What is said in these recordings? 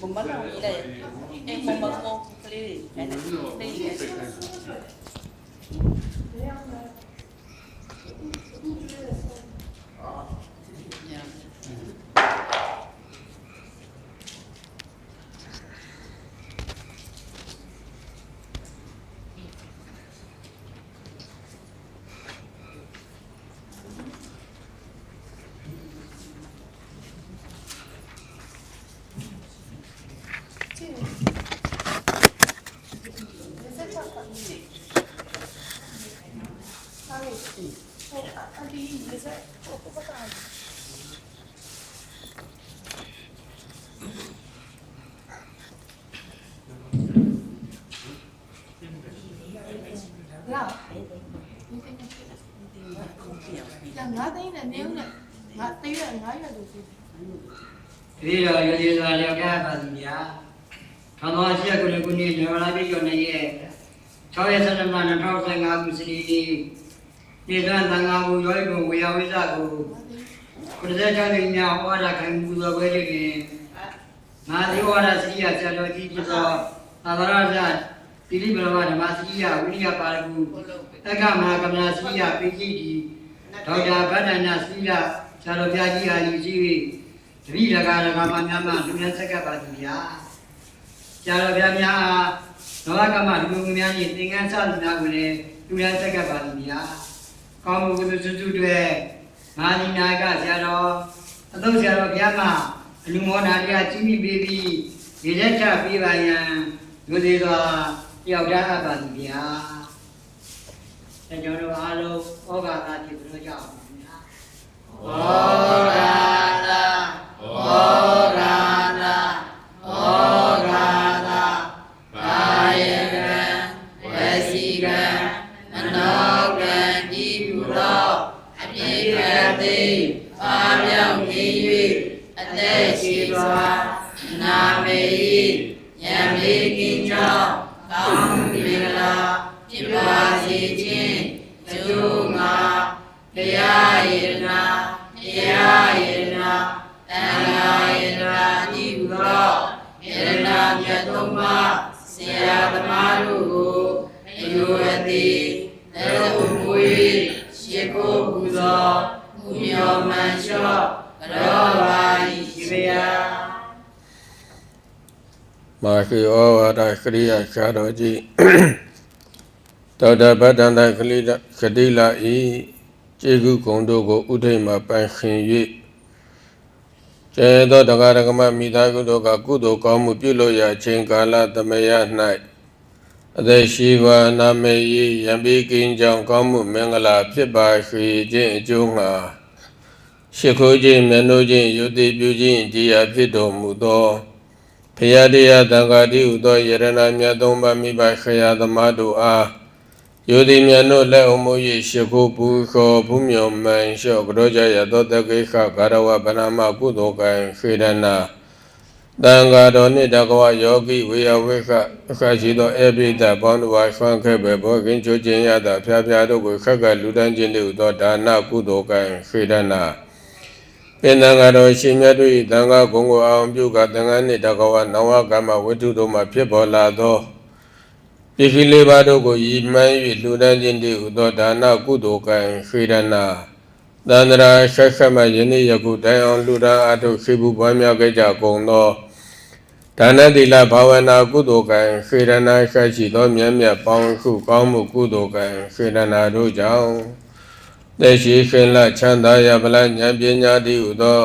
ဘုံမကောင်ကြီးလည်းအဲဘုံမကောင်က ငါသိန်းနဲ့နင်းနဲ့ငါသိရငါရွက်လို့ဆိုဒီတော့ရည်စွာလျောက်ထားပါစီဗျာထောင်တော်ရှိရကုလကုနေဇေဝလာပိကျော်နေရဲ့6ရက်17လ2015ခုစနေနေ့ဒီကံသံဃာဘူရောအိကိုဝေယဝိဇကိုကုသချတိညာဟောတာခံပူဇော်ပွဲလေးတွင်ငါဒီဝါဒစရိယဆရာတော်ကြီးဖြစ်သောသာသနာ့ပြတိလိပရမဓမ္မစရိယဝိရိယပါရဂုတက္ကမဟာကမလာစရိယပိဋိတိ ဒေါက်တာဗဒ္ဒနာစရိယဆရာတော်ဘုရားကြီးအားယူရှိ၍တတိယကာရကမများမှလူများဆက်ကပ်ပါသည်ဗျာ။ကြာတော်ဗျာများအားဒေါကမလူမျိုးများ၏သင်္ကန်းစလူများကိုလည်းလူများဆက်ကပ်ပါသည်ဗျာ။ကောင်းမှုကုသိုလ်စုစုတွေမာနီနာကဆရာတော်အသုံးဆရာတော်ဗျာမအလူမောနာတရားကြီးမိပေးပြီးဒီလက်ချပေးပါရန်လူသေးစွာတယောက်တည်းအပ်ပါသည်ဗျာ။အဲကျွန်တော်တို့အားလုံး ဩဃာတာဖြစ်ပြီးတော့ကြောက်ပါဗျာ။ဩရာ အယုအတိသေဟုမွေရှိကိုပူဇော်မူမြော်မှန်လျှော့ကြောပါ၏ရှိဗျာမာခိဩဝါဒခရိယခါတော်ကြီးတောတပတ္တန္တခလိလခတိလာဤကျေကုဂုံတို့ကိုဥထိတ်မှပိုင်ခင်၍ကျေသောတက္ကရကမမိသားစုတို့ကကုသိုလ်ကောင်းမှုပြုလို့ရခြင်းကာလသမယ၌ အသက်ရှိပါနာမေယယံပိကိဉ္ကြောင့်ကောင်းမှုမင်္ဂလာဖြစ်ပါစေခြင်းအကျိုးငှာရှိခိုးခြင်းမျက်နှိုးခြင်းယုတိပြုခြင်းတရားဖြစ်တော်မူသောဖရာတရားတန်ခါတိဟုသောယရဏမြတ်သုံးပါးမိဘခရာသမားတို့အားယောတိမြတ်တို့လက်အမှု၍ရှ िख ိုးပူခောဘုမြော်မှန်လျှော့ကြောကြရသောတကိခဂါရဝဗနာမကုသိုလ်ကံခေရဏ တန်ဃာတော်နှင့်တကဝယောဂိဝေယဝိခအခါရှိသောအဘိဓာပေါင်းတို့အားဆွမ်းခဲ့ပဲဘောကင်းချိုးခြင်းရသောဖျားဖျားတို့ကိုခက်ကလူတန်းခြင်းတို့သောဒါနကုသိုလ်ကံခေရဏပင်သံဃာတော်ရှင်မြတ်တို့၏သံဃာဂုံကိုအောင်ပြုကသံဃာနှင့်တကဝနဝကမ္မဝတ္ထုတို့မှဖြစ်ပေါ်လာသောပိခိလေးပါးတို့ကိုယီမှန်း၍လူဒန်းခြင်းတည်းဟူသောဒါနကုသိုလ်ကံခေရဏသန္တရာဆက်ဆက်မှယနေ့ယခုတိုင်အောင်လူဒန်းအထုခေဘူးပွားများကြကြကုန်သော ဒါနတိလဘာဝနာကုသိုလ်ကံခေရဏဆက်ရှိသောမြတ်မြတ်ပေါင်းခုကောင်းမှုကုသိုလ်ကံခေရဏတို့ကြောင့်သက်ရှိခင်လချမ်းသာရဗလဉာဏ်ပညာတည်းဟူသော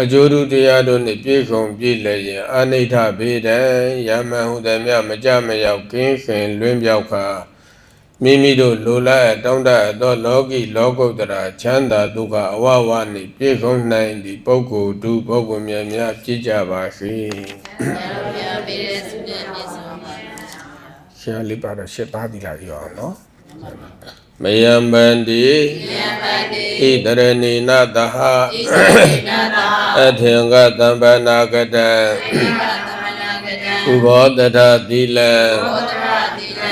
အကျိုးတူတရားတို့နှင့်ပြည့်စုံပြည့်လည်ရင်အနိဋ္ဌဘေဒံယမန်ဟုသည်မြမကြမရောက်ကင်းခင်လွင်ပြောက်ခါ မိမိတို့လိုလားအပ်တောင်းတအပ်သောလောကီလောကုတ္တရာချမ်းသာဒုက္ခအဝဝနှင့်ပြည့်စုံနိုင်သည့်ပုဂ္ဂိုလ်သူပုဂ္ဂိုလ်များများပြည့်ကြပါစေဘုရားပေးတဲ့ဆုနဲ့ပြည့်စုံပါဆရာလေးပါတော့ရှင်းပါးသီလာပြောအောင်နော်မယံဗန္တိယံပတိဣတရဏိနသဟဣသေနတာအထင်ကတံပနာကတံဧကသမဏဂတံဥဘောတထသီလံဘောဓရတိလံ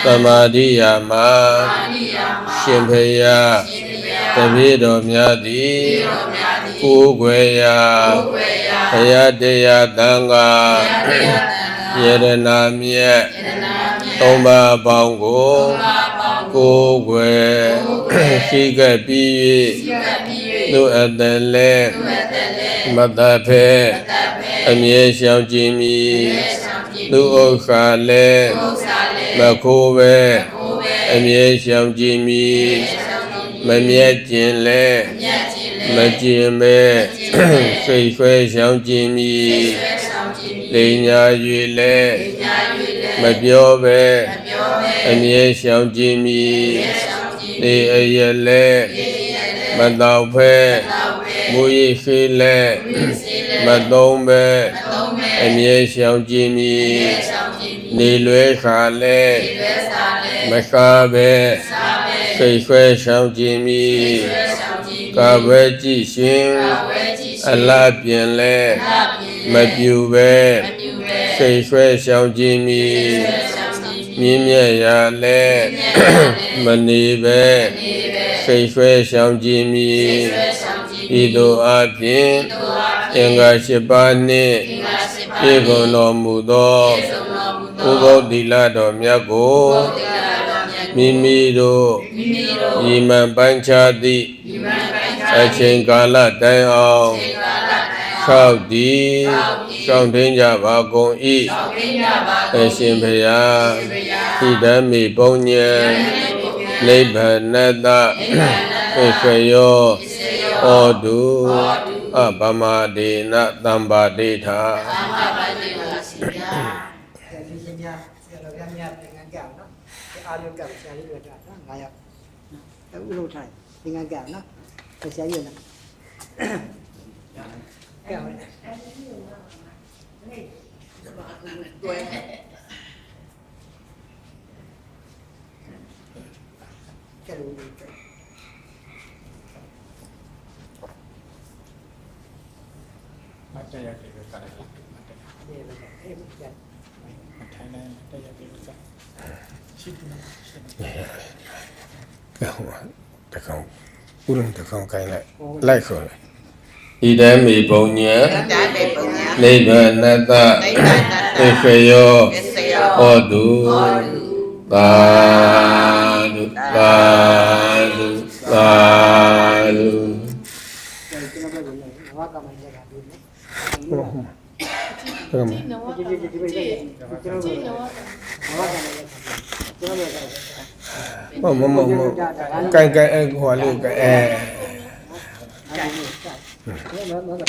သမာဓိယာမအာနိယမရှင်ဖေယရှင်ပြယတပည့်တော်များသည်တိရောမြာတိကိုယ်ွယ်ရာကိုယ်ွယ်ရာဘုရားတရားသံဃာတရားတန်ခါယရနာမြတ်ယတနာမြတ်သုံးပါးပေါင်းကိုပါပေါင်းကိုကိုယ်ွယ်ရှိကပ်ပြီးဒီ၍ကပြီး၍သူအပ်တယ်လဲသူအပ်တယ်လေမတတ်ဖဲတပ်ပဲအမြဲရှောင်ခြင်းမီရဲဆောင်ကြည့်သူဥစ္စာလဲဥစ္စာလေ မခိုးပဲကိုယ်ပဲအမြဲရှောင်ခြင်းမီဆောင်ကြည့်မမြတ်ခြင်းလဲမြတ်ကြီးလေမကျင်ပဲစိတ်ဆွဲရှောင်ခြင်းမီဆွဲဆောင်ကြည့်လိန်ညာ၍လဲညာ၍လေမပြောပဲပြောပဲအမြဲရှောင်ခြင်းမီဆောင်ကြည့်ဒီအယက်လဲမတော့ဖဲတော့ပဲ မူရရှိလဲစီလေမသုံးပဲသုံးပဲအမြဲရှောင်ခြင်းမီဆောင်ကြည့်နေလွဲခါလဲဆွဲစားလေမစားပဲစားပဲစိတ်ဆွဲရှောင်ခြင်းမီဆွဲဆောင်ကြည့်ကာဝဲကြည့်ရှင်ဝဲကြည့်အလားပြင်လဲလာပြီမပြူပဲမပြူပဲစိတ်ဆွဲရှောင်ခြင်းမီဆောင်ကြည့်မြင်းမြတ်ရလဲမနေပဲဒီပဲစိတ်ဆွဲရှောင်ခြင်းမီဆွဲဆောင်ကြည့် ဤသို့အပြင်တို့အားအင်္ဂါ၈ပါးနှင့်ငါစစ်ပါပြေကုန်တော်မူသောဆုံးတော်မူဥသောပုသ္တိလတော်မြတ်ကိုတရားတော်မြတ်မိမိတို့မိမိတို့ညီမှန်ပိုင်းခြားသည့်ဒီမန်ပိုင်ခါအချိန်ကာလတိုင်အောင်ဒီကာလတိုင်းဆောက်တည်ရှောင်းထင်းကြပါကုန်၏အောင်ပြညပါအရှင်ဘုရားဘုရားဣဒံမိပုံညံနိဗ္ဗာနတ္တသိခယော ဩတုအပမဒေနတမ္ပါဒိဋ္ဌာသမ္မာပါတိပါစီယာဆရာကြီးရှင်များဆရာတော်များများသင်္ကန်းကြအောင်နော်အားလုံးကဆရာကြီးတို့ကနော်ငါရောက်အခုလို့ထိုင်သင်္ကန်းကြအောင်နော်ဆရာကြီးနော်ကြအောင်ကျလို့ဒီကမတရားတယ်ကလည်းမတရားဒီလိုအဲ့ဒီကမထိုင်နိုင်တရားတယ်ကရှိတယ်ရှိတယ် ဟိုတကောင်ဥရုံတကောင်ခိုင်းလို က်လိုက်ခေါ်လိုက်ဣဒံမိ ကြည့်နော်ဒီဒီဒီဒီဒီကျွန်တော်ကြတို့ည့်နော်ဘာကမှမရတာကျွန်တော်တို့ကမမမမကိုင်ကိုင်အဲဟိုလေးကိုင်အဲအဲ့ဒီကဲနော်နော်နော်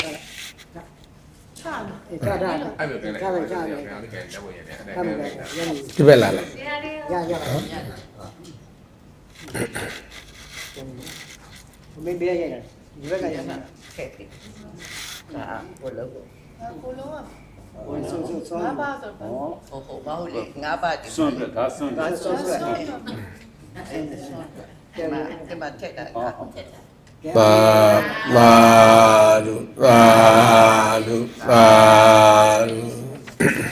ချာအေးကြတာအဲ့လိုပြန်လိုက်ကြတယ်ကြတယ်ပြန်လိုက်ပြန်လက်ဝင်ရတယ်အဲ့ဒါကမ်းပြန်ကလိုက်ရန်ဒီဘက်လာလိုက်ရရမင်းဘေးရရတယ်ဒီဘက်ကရမှာခဲ့တယ်အာဘလို့ကိုလုံးက ဝင်ဆိုဆိုဆိုငါပါဆိုတော့ဟိုဟိုမဟုတ်လေငါးပါးဒီစွန့်ပြတာစွန့်ဒါဆိုဆိုဆောအဲ့တော့ဒီမှာဒီမှာထက်တာကထက်တာသာမာဓုသာဓုသာဓုဟုတ်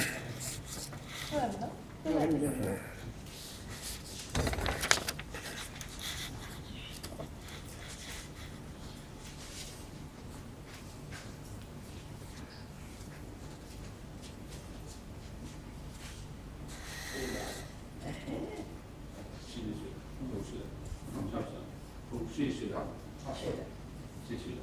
继续。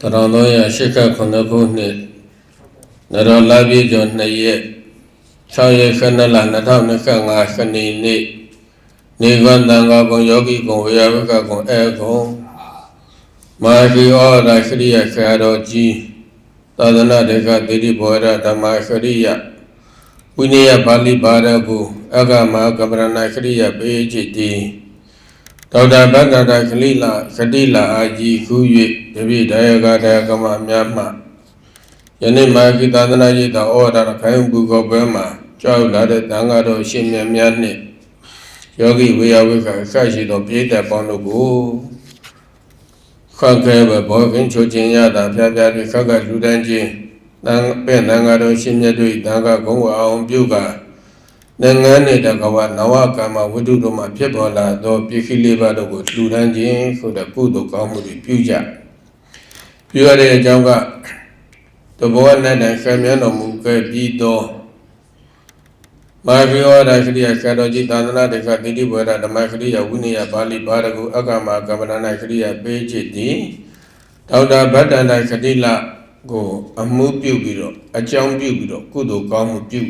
1389ခုနှစ်နရလပြည့်ကျော်2ရက်6ရက်ခဏလ2025ခဏိနေ့ နေကန္တန်ကကုံယောဂီကုံဝေယဝကကုံအဲကုံမာဂီဩရာခရိယခရတော်ကြီးသာသနာတေကတိတိဘောရဓမ္မခရိယဝိနည်းပါဠိပါရကုအဂမကပရဏခရိယပေจิตတိဒေါက်တာဘဂ္ဂတာခလိလာခတိလာအာကြီးခု၍တပိဒါယကတယကမများမှယနေ့မာဂီသာသနာရေးတော်ဩဝါဒခိုင်ဘူးကောပွဲမှာကြောက်လာတဲ့တန်ဃာတော်ရှင်မြတ်များနှင့် ယောဂီဝေယဝိကအခရှိသောပြိတ္တပေါင်းတို့ကိုခတ်ခဲဘဘောကင်းချိုခြင်းရတာဖျားဖျားတွေခက်ကလူတန်းခြင်းတန်ပဲ့တန်ဃာတော်ရှင်မြတ်တို့တန်ဃာဂုံဝအောင်ပြုကနိုင်ငံနဲ့တကဝနဝကမ္မဝိတုတို့မှာဖြစ်ပေါ်လာသောပြည့်ခိလေးပါးတို့ကိုလူတန်းခြင်းဆိုတဲ့ကုသိုလ်ကောင်းမှုတွေပြုကြပြုရတဲ့အကြောင်းကတဘောနဲ့တန်ခံမြတ်တော်မူခဲ့ပြီးတော့ မာဂိယောရာခရိယကာတော်ကြီးသာသနာတေခတိတိဘဝရဓမ္မခရိယဝိနည်းပါဠိပါရကုအကမကမ္မနာခရိယပေးချစ်သည်ဒေါက်တာဗတ္တန္တခတိလကိုအမှုပြုပြီးတော့အကြောင်းပြုပြီးတော့ကုသိုလ်ကောင်းမှုပြု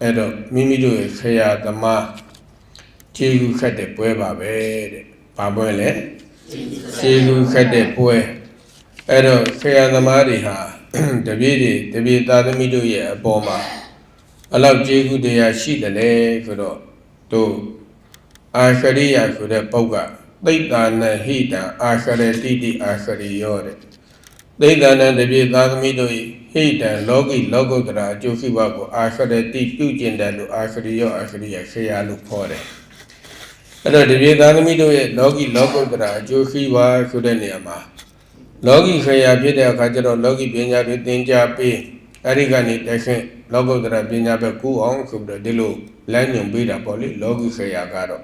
အဲ့တော့မိမိတို့ရဲ့ခရာသမားခြေကူခတ်တဲ့ပွဲပါပဲတဲ့။ဘာပွဲလဲ။ခြေကူခတ်တဲ့ပွဲအဲ့တော့ခရာသမားတွေဟာတပည့်တွေတပည့်သားသမီးတို့ရဲ့အပေါ်မှာ အလောက်ကျေးဇူးတရားရှိတယ်လေဆိုတော့တို့အာခရိယဆိုတဲ့ပုဂ္ဂသိတ္တာနဟိတံအာခရတိတိအာခရိယောတဲ့သိတ္တာနတပြည့်သားသမီးတို့၏ဟိတံလောကိလောကုတ္တရာအကျိုးရှိပါကိုအာခရတိပြုကျင့်တယ်လို့အာခရိယောအာခရိယခေယလို့ခေါ်တယ်အဲ့တော့တပြည့်သားသမီးတို့ရဲ့လောကိလောကုတ္တရာအကျိုးရှိပါဆိုတဲ့နေရာမှာလောကီခေယဖြစ်တဲ့အခါကျတော့လောကီပညာတွေသင်ကြားပြီးအဲ့ဒီကနေတခင့် လောကုတ္တရာပညာပဲကူအောင်ဆိုပြီးတော့ဒီလိုလမ်းညွှန်ပေးတာပေါ့လေလောကီခေယကတော့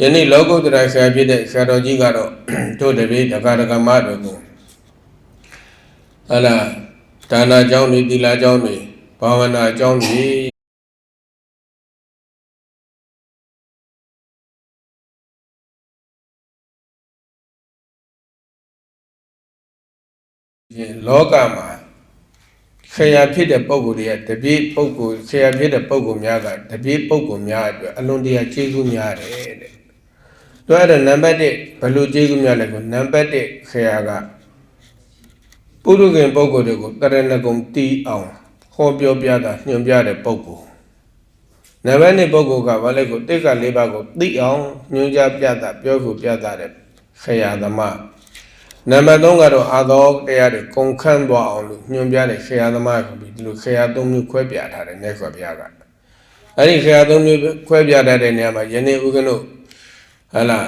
ယနေ့လောကုတ္တရာခေယဖြစ်တဲ့ဆရာတော်ကြီးကတော့တို့တပည့်တက္ကရာကမတို့ကိုဟလာဒါနာကျောင်းတွေသီလကျောင်းတွေဘာဝနာကျောင်းတွေဒီလောကမှာ ခရာဖြစ်တဲ့ပုံကိုယ်တွေကတပြည့်ပုံကိုယ်ခရာဖြစ်တဲ့ပုံကိုယ်များကတပြည့်ပုံကိုယ်များအတွက်အလွန်တရာကျေးဇူးများတယ်တဲ့။တို့အဲ့ဒါနံပါတ်1ဘယ်လိုကျေးဇူးများလဲကိုနံပါတ်1ခရာကပုရုခင်ပုံကိုယ်တွေကိုတရဏဂုံတီးအောင်ဟောပြောပြတာညွှန်ပြတဲ့ပုံကိုယ်နံပါတ်2ပုံကိုယ်ကဘာလဲကိုတိတ်ကလေးပါးကိုသိအောင်ညွှန်ကြားပြတာပြောဖို့ပြတာတဲ့ခရာသမား နံပါတ်3ကတော့အာသောတရားတွေကုန်ခန့်သွားအောင်လို့ညွှန်ပြတဲ့ခေယသမားကိုပြီးဒီလိုခေယ၃မျိုးခွဲပြထားတယ်မြတ်စွာဘုရားကအဲ့ဒီခေယ၃မျိုးခွဲပြထားတဲ့နေရာမှာယနေ့ဥက္ကနုဟလာ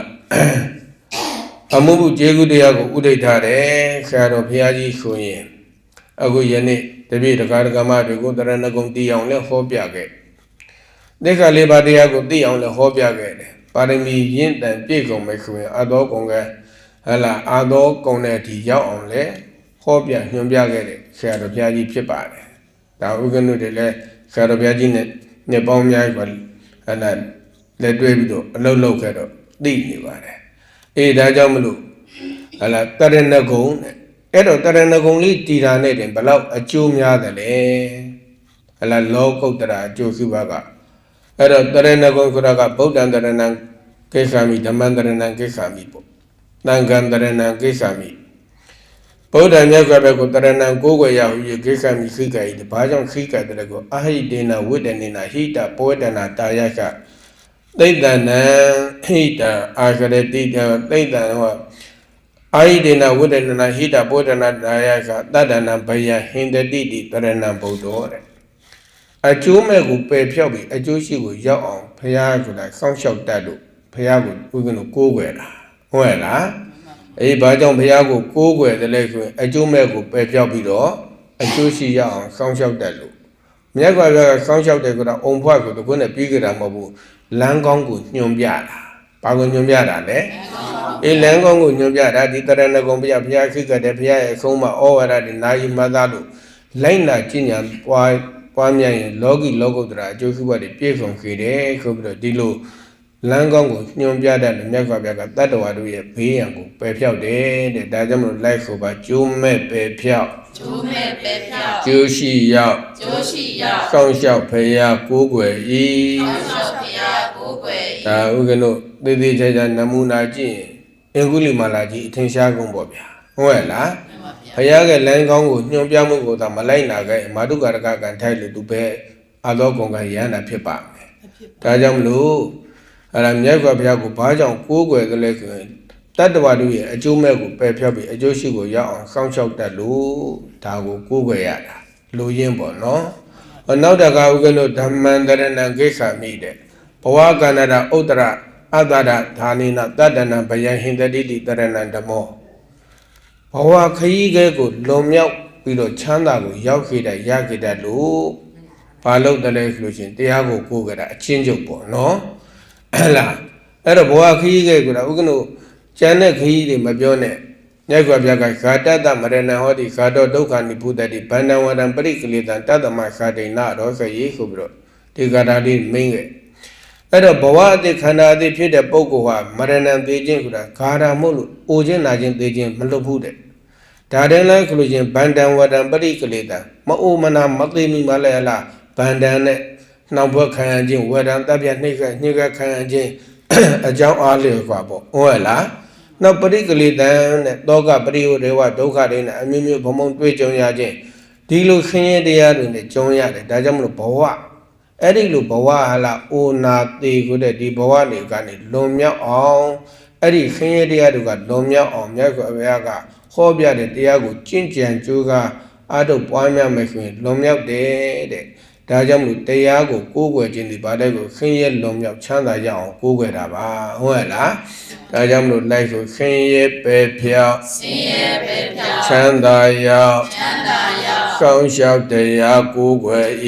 အမှုမှုကျေးဇူးတရားကိုဥဒိဋ္ဌထားတယ်ခေယတော်ဘုရားကြီးဆိုရင်အခုယနေ့တပည့်တကားတကမတွေကိုတရဏဂုံတီးအောင်လဲဟောပြခဲ့တိက္ခလေးပါးတရားကိုသိအောင်လဲဟောပြခဲ့တယ်ပါရမီရင့်တန်ပြည့်စုံမယ်ဆိုရင်အတော်ကုန်ကဲ ဟလာအာသောကုံတဲ့အထိရောက်အောင်လဲဟောပြညွှန်ပြခဲ့တဲ့ဆရာတော်ဘုရားကြီးဖြစ်ပါတယ်။ဒါဥက္ကနုတွေလည်းဆရာတော်ဘုရားကြီးနဲ့နှစ်ပေါင်းများစွာဟလာလက်တွဲပြီးတော့အလုပ်လုပ်ခဲ့တော့သိနေပါတယ်။အေးဒါကြောင့်မလို့ဟလာတရဏဂုံတဲ့အဲ့တော့တရဏဂုံလေးတည်တာနဲ့တင်ဘလောက်အကျိုးများတယ်လဲ။ဟလာလောကုတ္တရာအကျိုးစုပါကအဲ့တော့တရဏဂုံဆိုတာကဗုဒ္ဓံတရဏံကိစ္ဆာမိဓမ္မံတရဏံကိစ္ဆာမိပေါ့ တန်ခံတရဏံကိစ္ဆာမိဗုဒ္ဓမြတ်စွာဘုရားကိုတရဏံကိုးကွယ်ရဟု၍ကိစ္ဆာမိခိကဤဘာကြောင့်ခိကတဲ့ကိုအဟိတေနဝိတ္တနေနဟိတပောဒနာတာယကသိတ္တနံဟိတအာခရတိတသိတ္တဟောအာဟိတေနဝိတ္တနေနဟိတပောဒနာတာယကတတ္တနံဘယဟင်တတိတိတရဏံဘုဒ္ဓောတဲ့အကျိုးမဲ့ကိုပယ်ဖြောက်ပြီးအကျိုးရှိကိုရောက်အောင်ဘုရားဆိုတာစောင့်ရှောက်တတ်လို့ဘုရားကိုဥက္ကဋကိုးကွယ်တာ ဟုတ်ရဲ့လားအေးဘာကြောင့်ဘုရားကိုကိုးကွယ်တယ်လဲဆိုရင်အကျိုးမဲ့ကိုပယ်ပြောက်ပြီးတော့အကျိုးရှိရအောင်စောင့်ရှောက်တတ်လို့မြတ်စွာဘုရားကစောင့်ရှောက်တယ်ကတော့အုံဖွဲ့ကိုတကွနဲ့ပြီးကြတာမဟုတ်ဘူးလမ်းကောင်းကိုညွှန်ပြတာဘာကိုညွှန်ပြတာလဲအေးလမ်းကောင်းကိုညွှန်ပြတာဒီတရဏဂုံဘုရားဘုရားခိကတဲ့ဘုရားရဲ့အဆုံးမှာဩဝါဒတွေနာယီမသားလို့လိုက်နာကျင့်ကြံပွားပွားများရင်လောကီလောကုတ္တရာအကျိုးရှိဘတွေပြည့်စုံခဲ့တယ်ဆိုပြီးတော့ဒီလို လမ်းကောင်းကိုညွှန်ပြတတ်တဲ့မြတ်စွာဘုရားကတတ္တဝါတို့ရဲ့ဘေးရန်ကိုပယ်ဖြောက်တယ်တဲ့ဒါကြောင့်မလို့လိုက်ဆိုပါကျိုးမဲ့ပယ်ဖြောက်ကျိုးမဲ့ပဲဖြောက်ကျိုးရှိရောက်ကျိုးရှိရောက်စောင့်ရှောက်ဖရာကိုးကွယ်၏ဆောင်းလျှောက်ဖရာကိုးကွယ်၏ဒါဥက္ကနုသေသေးချာချာနမူနာကြည့်ရင်အင်္ဂုလိမာလာကြီးအထင်ရှားကုန်ပေါ့ဗျာဟုတ်ရဲ့လားဖရာကလမ်းကောင်းကိုညွှန်ပြမှုကိုသာမလိုက်နာခဲ့မာတုကာရကကံထိုက်လို့သူပဲအာသောကုံကရဟန္တာဖြစ်ပါမယ်ဒါကြောင့်မလို့ အဲ့ဒါမြတ်စွာဘုရားကိုဘာကြောင့်ကိုးကွယ်သလဲဆိုရင်တတ္တဝါတို့ရဲ့အကျိုးမဲ့ကိုပယ်ဖြတ်ပြီးအကျိုးရှိကိုရောက်အောင်စောင့်ရှောက်တတ်လို့ဒါကိုကိုးကွယ်ရတာလူရင်းပေါ့နော်ဟောနောက်တကဥက္ကနုဓမ္မန္တရဏံကိစ္ဆာမိတဲ့ဘဝကန္နရဥတ္တရအတ္တရဌာနိနတတ္တနံဘယံဟိန္တတိတိတရဏံဓမ္မောဘဝခရီးကဲကိုလွန်မြောက်ပြီးတော့ချမ်းသာကိုရောက်ခဲ့တဲ့ရခဲ့တဲ့လို့ဘာလို့တလဲဆိုလို့ရှရင်တရားကိုကိုးကြတာအချင်းချုပ်ပေါ့နော် ဟဲ့လားအဲ့တော့ဘဝခရီးကဲကဥက္ကနုကျန်တဲ့ခရီးတွေမပြောနဲ့ညက်ကွာပြကခာတတမရဏဟောတိခာတောဒုက္ခနိပုတ္တိဗန္ဒဝရံပရိကလေတံတတမခာတိနာရောခရေဆိုပြီးတော့ဒီကတာလေးမင်းခဲ့အဲ့တော့ဘဝအတိခန္ဓာအတိဖြစ်တဲ့ပုဂ္ဂိုလ်ဟာမရဏံသိခြင်းဆိုတာဂါရမို့လို့အိုခြင်းနာခြင်းသိခြင်းမလွတ်ဘူးတဲ့ဒါတည်းလဲဆိုလို့ချင်းဗန္ဒံဝရံပရိကလေတံမအိုမနာမသိမိမလဲဟလားဗန္ဒံနဲ့ နှောင်ဘွက်ခံရခြင်းဝရံတပ်ပြနှိမ့်ခနှိမ့်ခခံရခြင်း အကြောင်းအားလျော်กว่าပေါ့ဟုတ်ရဲ့လားနောက်ပရိကလေတံနဲ့တောကပရိယဒေဝဒုက္ခတွေနဲ့အမျိုးမျိုးဘုံဘုံတွေ့ကြုံရခြင်းဒီလိုခင်းရဲတရားတွေနဲ့ကြုံရတယ်ဒါကြောင့်မလို့ဘဝအဲ့ဒီလိုဘဝဟာလာအိုနာသေးကိုတဲ့ဒီဘဝတွေကနေလွန်မြောက်အောင်အဲ့ဒီခင်းရဲတရားတွေကလွန်မြောက်အောင်မြတ်စွာဘုရားကဟောပြတဲ့တရားကိုကျင့်ကြံကြိုးကားအားထုတ်ပွားများမယ်ဆိုရင်လွန်မြောက်တယ်တဲ့ ဒါကြောင့်မလို့တရားကိုကိုးကွယ်ခြင်းဒီဘာတဲ့ကိုခင်းရဲလွန်မြောက်ချမ်းသာရအောင်ကိုးကွယ်တာပါဟုတ်ရဲ့လားဒါကြောင့်မလို့လိုက်ဆိုခင်းရဲပဲဖြောက်ဆင်းရဲပဲဖြောင်းချမ်းသာရောက်ချမ်းသာရောက်ကောင်းလျှောက်တရားကိုးကွယ်၏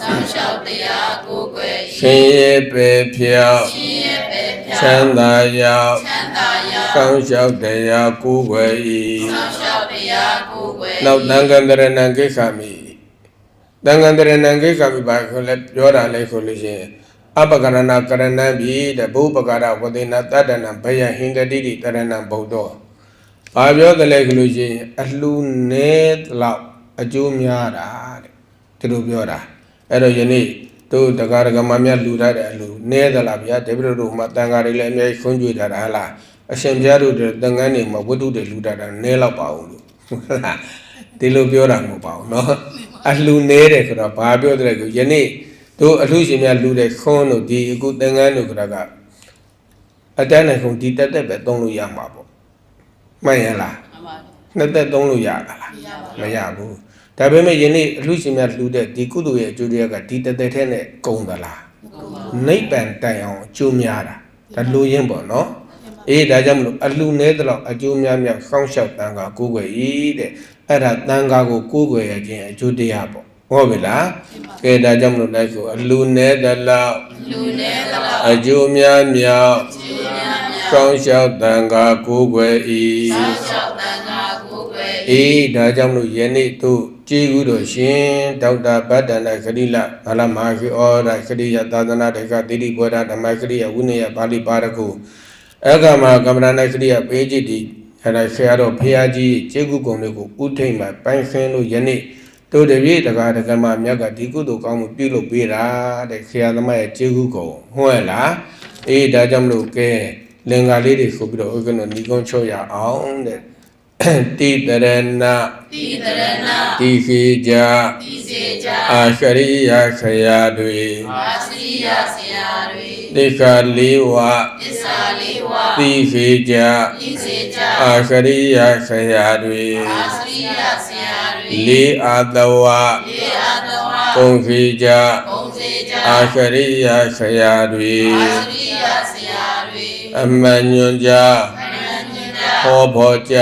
စောင့်ရှောက်တရားကိုယ်ွယ်ခင်းရဲပဲဖြောက်ဆင်းရဲပဲဖြောချမ်းသာရောက်ချမ်းသာရောက်ကောင်းလျှောက်တရားကိုးကွယ်စောင့်၏ရှောက်တရားကိုယ်ွယ်နောက်တန်ခန္တရဏံကိခာမိ တန်ခန္တရဏံကိခာမိဘာခေါ်လဲပြောတာလဲဆိုလို့ရှိရင်အပကရဏကရဏံပြီတဲ့ဘုပကာရဝတိနာတတ္တနံဘယဟင်္ဂတိတိတရဏံဗုဒ္ဓောဘာပြောတယ်လဲဆိုလို့ရှိရင်အလှနဲလောက်အကျိုးများတာတဲ့ဒီလိုပြောတာအဲ့တော့ယနေ့တို့တရားဒဂမများလှူထားတဲ့အလှနဲသလားဗျာဒေဝရတို့မှာတန်ဃာတွေလည်းအများကြီးခွင့်ကြွထားတာဟလားအရှင်ဘုရားတို့တန်ခမ်းတွေမှာဝတ္ထုတွေလှူထားတာနဲလောက်ပါအောင်လို့ဟုတ်လား ဒီလိုပြောတာမဟုတ်ပါဘူးเนาะ အလှနေတယ်ဆိုတော့ဘာပြောတယ်ကိုယနေ့တို့အလှရှင်များလှူတဲ့ခွန်းတို့ဒီအခုသင်္ကန်းတို့ကကအတန်းနဲ့ခုံဒီတက်တက်ပဲသုံးလို့ရမှာပေါ့မှန်ရလားအမှန်နှစ်သက်သုံးလို့ရတာလားမရဘူးဒါပေမဲ့ယနေ့အလှရှင်များလှူတဲ့ဒီကုသိုလ်ရဲ့အကျိုးတရားကဒီတက်တက်ထဲနဲ့ကုန်သလားနိဗ္ဗာန်တိုင်အောင်အကျိုးများတာဒါလူရင်းပေါ့နော်အေးဒါကြောင့်မလို့အလှနေတော့အကျိုးများများကောင်းလျှောက်တန်ခါကိုးကွယ်ဤတဲ့ အဲ့ဒါတန်ခါကိုကိုးကွယ်ရခြင်းအကျိုးတရားပေါ့ဟုတ်ပြီလားကဲဒါကြောင့်မလို့လိုက်ဆိုအလူနဲ့တလောက်လူနဲ့သလောက်အကျိုးများမြောက်ကျူများများကောင်းလျှောက်တန်ခါကိုးကွယ်၏စောင့်ရှောက်တန်ခါကိုယ်ွယ်အေးဒါကြောင့်မလို့ယနေ့တို့ကြည်ကူတော်ရှင်ဒေါက်တာဗတ္တန္တခရိလဘာလမဟာခိဩရခရိယသာသနာတက္ကတိတိဘောဓဓမ္မခရိယဝိနည်းပါဠိပါရကုအက္ကမကမ္မရဏခရိယပေจิตတိ အဲ့ဒါဆရာတော်ဖရာကြီးကျေကုကုံတွေကိုဥထိတ်မှာပိုင်ခင်းလို့ယနေ့တို့တပြည့်တကားတကမမြတ်ကဒီကုသိုလ်ကောင်းမှုပြုလုပ်ပေးတာတဲ့ဆရာသမားရဲ့ကျေကုကုံဟုတ်ရဲ့လားအေးဒါကြောင့်မလို့ကဲလင်္ကာလေးတွေဆိုပြီးတော့ဥက္ကနောညီကုန်းချုပ်ရအောင်တဲ့တိတရဏတိတရဏတိခိကြတိစေကြအာရှရိယခရာတွေအာစရိယဆရာတွေတိခလေးဝသစ္စာလေးဝတိခိကြတိ စေကြအာရှရိယခရာတွေအာစရိယဆရာတွေလေးအာတဝလေအာတဝပုံခိကြဘုံစေကြအာရှရိယခရာတွေအာစရိယဆရာတွေအမှန်ညွန်ကြအနန္တညဟောဖို့ကြ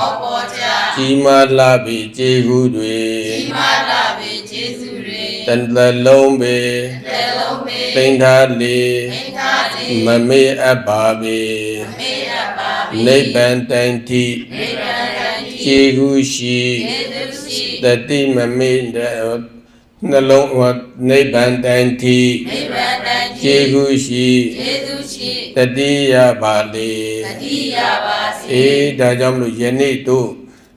ဟောပေါ်ကြကြီးမားလာပြီကျေဟုတွေဒီမာလာပေကျေးဇူးတွေတန်တလုံးပေတေလုံးပေသိမ့်ထားလေမိသားလေးမမေ့အပ်ပါပေမေရပါဘိ နိဗ္ဗာန်တိုင်တိနိဗ္ဗာန်တန်ကြီးခြေခုရှိကျေးဇူးရှိတတိမမေ့တဲ့နှလုံးဟောနိဗ္ဗာန်တိုင်တိနိဗ္ဗာန်တန်ခြေကြီးခုရှိကျေးဇူးရှိတတိယပါလေတတိယပါစေအေးဒါကြောင့်မလို့ယနေ့တို့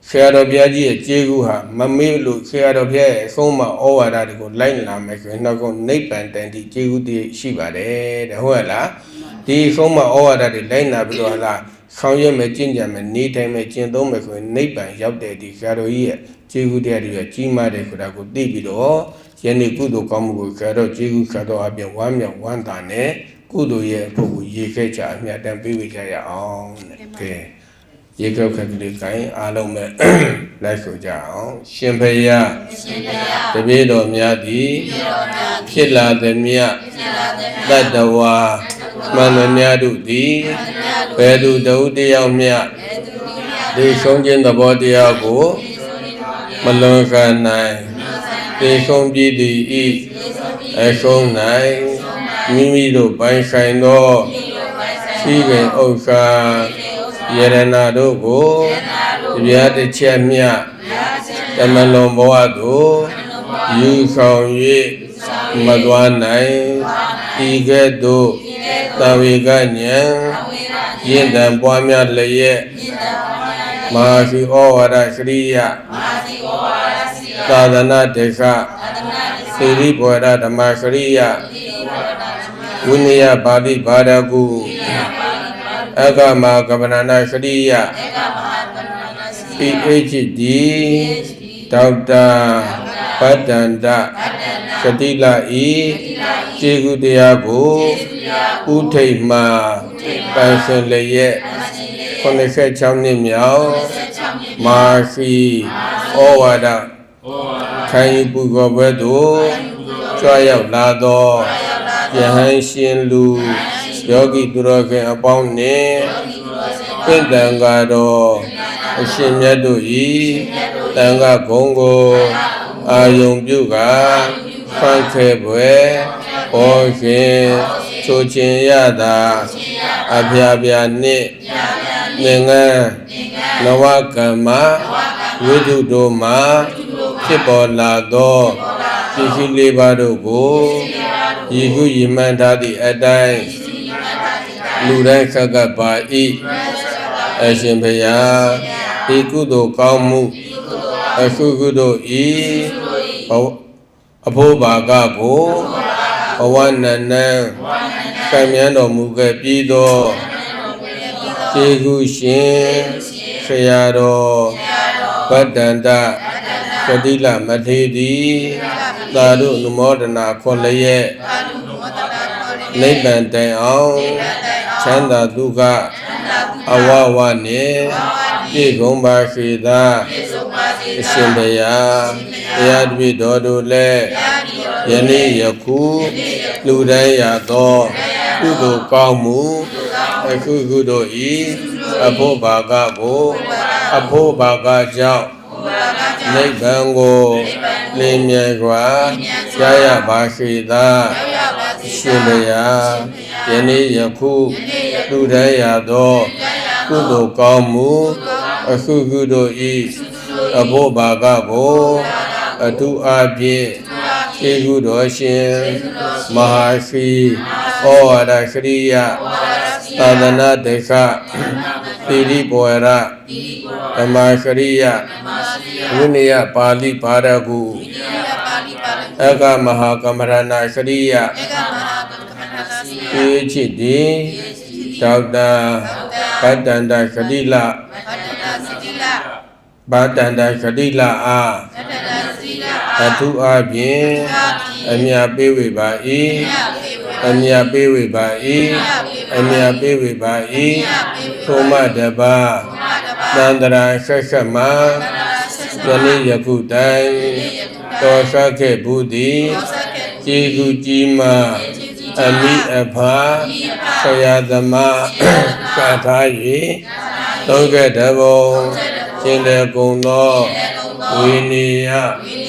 ဆရာတော်ဘုရားကြီးရဲ့ခြေခုဟာမမေ့လို့ဆရာတော်ဘုရားရဲ့အဆုံးအမဩဝါဒတွေကိုလိုက်လာမယ်ဆိုရင်တော့ကိုနိဗ္ဗာန်တိုင်တိခြေခုတည်းရှိပါတယ်တဲ့ဟုတ်ရဲ့လားဒီအဆုံးအမဩဝါဒတွေလိုက်လာပြီးတော့ဟာ ဆောင်ရွက်မယ်ကျင့်ကြံမယ်နေတိုင်းမယ်ကျင့်သုံးမယ်ဆိုရင်နိဗ္ဗာန်ရောက်တဲ့ဒီဆရာတော်ကြီးရဲ့ခြေခုတရားတွေရဲ့ကြီးမားတဲ့ဆိုတာကိုသိပြီးတော့ယနေ့ကုသိုလ်ကောင်းမှုကိုဆရာတော်ခြေခုဆရာတော်အပြင်ဝမ်းမြောက်ဝမ်းသာနဲ့ကုသိုလ်ရဲ့အဖို့ကိုရေခဲ့ကြအမြတ်တမ်းပေးဝေကြရအောင်တဲ့ကဲရေကောက်ကလေးကိုင်းအားလုံးပဲလိုက်ဆိုကြအောင်ရှင်ဖယားရှင်ဘုရားတပည့်တော်များသည်ပြေတော်များဖြစ်လာသည်မြတ်ဖြစ်လာတဲ့တတ္တဝါ မှန်သမျှတို့သည်ဘယ်သူတဦးတယောက်မြတ်ဘယ်သူဒီများသေဆုံးခြင်းသဘောတရားကိုမလွန်ခံနိုင်သေဆုံးပြီးသည်ဤအဆုံး၌မိမိတို့ပိုင်ဆိုင်သောရှိခင်ဥစ္စာယရနာတို့ကိုတရားတစ်ချက်မြတ်တမလွန်ဘဝသို့ယူဆောင်၍မသွားနိုင်ဤကဲ့သို့ သဝေကဉဏ်ရင့်တံပွားများလျက်မဟာရှိဩဝါဒစရိယသာသနာတေခသေရိဘောရဓမ္မစရိယဝိနည်းပါဠိဘာဒကုအကမကမ္မနာစရိယ PhD ဒေါက်တာပတ္တန္တကတိလဤခြေကုတရားကို ဥထိတ်မှပန်ဆင်လျက်86နှစ်မြောက်မာရှိဩဝါဒဩဝါဒခံယူပူဇော်ပွဲသို့ကြွရောက်လာသောယဟန်ရှင်လူယောဂီသူတော်ခင်အပေါင်းနှင့်ပင့်တန်ကားတော်အရှင်မြတ်တို့ဤတန်ခါဂုံကိုအာယုံပြုကဖန်ခဲပွဲပေါ်ရှင် ချိုချင်းရတာအဖျားဖျားနှင့်ငင်ငန်းနဝကမ္မဝိတုတို့မှာဖြစ်ပေါ်လာသောပစ္စည်းလေးပါးတို့ကိုရည်ခုရည်မှန်းထားသည့်အတိုင်းလူတိုင်းခက်ကပ်ပါ၏အရှင်ဘုရားဒီကုသိုလ်ကောင်းမှုအခုကုသိုလ်ဤဘဝအဖို့ဘာကကို ဘဝနန္နံကံမြန်းတော်မူခဲ့ပြီးသောခြေကုရှင်ဆရာတော်ဗတ္တန္တသတိလမထေတိသာဓုနမောဒနာခွန်လျက်နိဗ္ဗာန်တိုင်အောင်ချမ်းသာဒုက္ခအဝဝနှင့်ပြည့်စုံပါစေသာအရှင်ဘုရားတရားတပည့်တော်တို့လည်း ယနေ့ယခုလူတိုင်းရသောကုသိုလ်ကောင်းမှုအခုကုသိုလ်ဤအဖို့ဘာကကိုအဖို့ဘာကကြောင့်နိဗ္ဗာန်ကိုလင်းမြဲစွာရရပါစေသာရှင်ဘုရားယနေ့ယခုလူတိုင်းရသောကုသိုလ်ကောင်းမှုအခုကုသိုလ်ဤအဖို့ဘာကကိုအထုအပြည့် ခြေကုတော်ရှင်မဟာရှိဩဝါဒခရိယသာသနာတေခတိရိဘောရဓမ္မခရိယဝိနည်းပါဠိပါရကုအကမဟာကမရဏခရိယဧချစ်တိဒေါက်တာဗတ္တန္တခတိလဗတ္တန္တခတိလအား အထုအဖြင့်အမြတ်ပေးဝေပါ၏အမြတ်ပေးဝေပါ၏အမြတ်ပေးဝေပါ၏သောမတပါသန္တရာဆက်ဆက်မှယနေ့ယခုတိုင်တော်ဆက်ခဲ့ဘူးသည်ကျေးဇူးကြီးမှအမိအဖာဆရာသမားစာထား၍သုံးခဲ့တဘုံရှင်းတဲ့ကုံသောဝိနည်း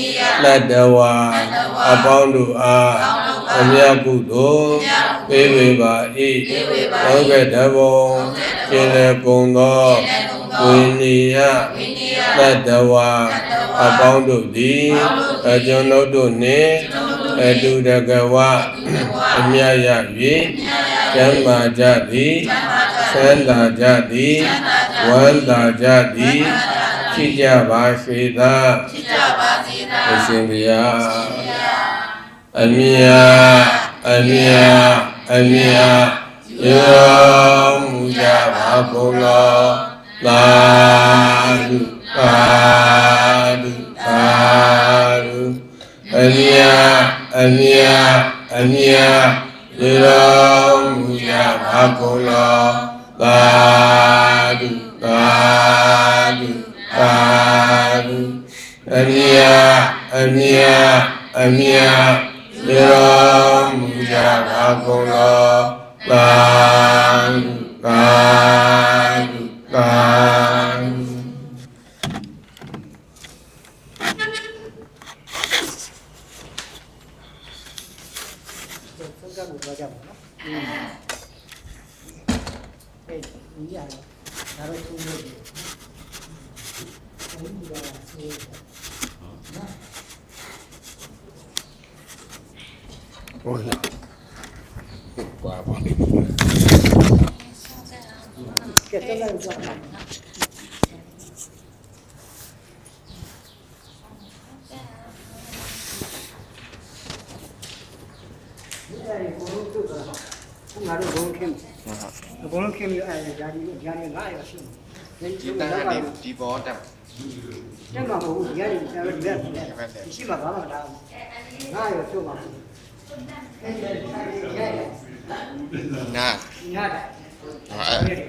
လတ္တဝါအပေါင်းတို့အားအမြတ်ကုသိုလ်ပေးဝေပါ၏သုံးခဲ့တဘုံရှင်းတဲ့ကုံသောဝိနည်းလတ္တဝါအပေါင်းတို့သည်အကျွန်ုပ်တို့နှင့်အတူတကဝအမြတ်ရ၍ကျမ်းမာကြသည်ဆန္ဒကြသည်ဝန္တာကြသည်ရှိကြပါစေသာရှိကြပါစေသာ အရှင်ဘုရားအမြတ်အမြတ်အမြတ်ယောမူကြပါကုန်လောသာဓုသာဓုသာဓုအမြတ်အမြတ်အမြတ်ယောမူကြပါကုန်လောသာဓုသာဓုသာဓုအမြတ်အမြတ်အမြတ်ယောမူကြပါကု န်လောသာဓုသာဓုသာဓု ဆုံးလို့ ဘုန်းကြီးကဆိုးတယ်နော်ဟုတ်ကဲ့ကွာပါကဲတက်လိုက်ကြပါဒီအရေးကိုတို့တို့ကတော့ငါတို့ဘုံခင်ဘုံခင်ရ အဲဂျာဒီဂျာဒီငါရရှိတယ်ဒီဒီတန်းကနေဒီဘောတက်တက်မှာမဟုတ်ဘူးဂျာဒီဂျာဒီလက်ရှိမှာဘာမှမထားငါရချို့မှာအဲဒီရရနာညတာအဲဒီ